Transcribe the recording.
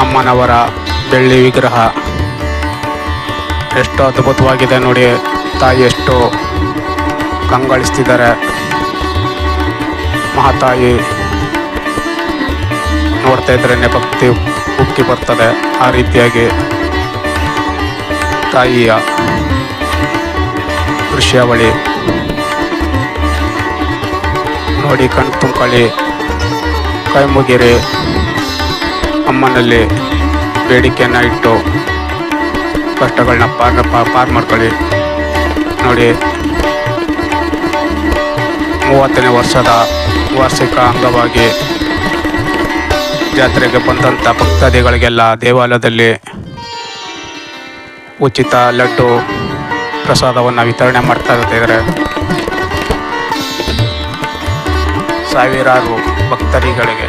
ಅಮ್ಮನವರ ಬೆಳ್ಳಿ ವಿಗ್ರಹ. ಎಷ್ಟು ಅದ್ಭುತವಾಗಿದೆ ನೋಡಿ, ತಾಯಿ ಎಷ್ಟು ಕಂಗಳಿಸ್ತಿದ್ದಾರೆ. ಮಹಾತಾಯಿ ನೋಡ್ತಾ ಇದ್ರೇ ಭಕ್ತಿ ಉಕ್ಕಿ ಬರ್ತದೆ ಆ ರೀತಿಯಾಗಿ. ತಾಯಿಯ ದೃಶ್ಯಾವಳಿ. ನೋಡಿ ಕಣ್ ತುಂಕಳಿ ಕೈ ಮುಗಿರಿ. ಅಮ್ಮನಲ್ಲಿ ಬೇಡಿಕೆಯನ್ನು ಇಟ್ಟು ಕಷ್ಟಗಳನ್ನ ಪಾರ್ ಪಾರ್ ಮಾಡ್ಕೊಳ್ಳಿ. ನೋಡಿ, ಮೂವತ್ತನೇ ವರ್ಷದ ವಾರ್ಷಿಕ ಅಂಗವಾಗಿ ಜಾತ್ರೆಗೆ ಬಂದಂಥ ಭಕ್ತಾದಿಗಳಿಗೆಲ್ಲ ದೇವಾಲಯದಲ್ಲಿ ಉಚಿತ ಲಡ್ಡು ಪ್ರಸಾದವನ್ನು ವಿತರಣೆ ಮಾಡ್ತಾ ಇದ್ದಾರೆ. ಸಾವಿರಾರು ಭಕ್ತರಿಗಳಿಗೆ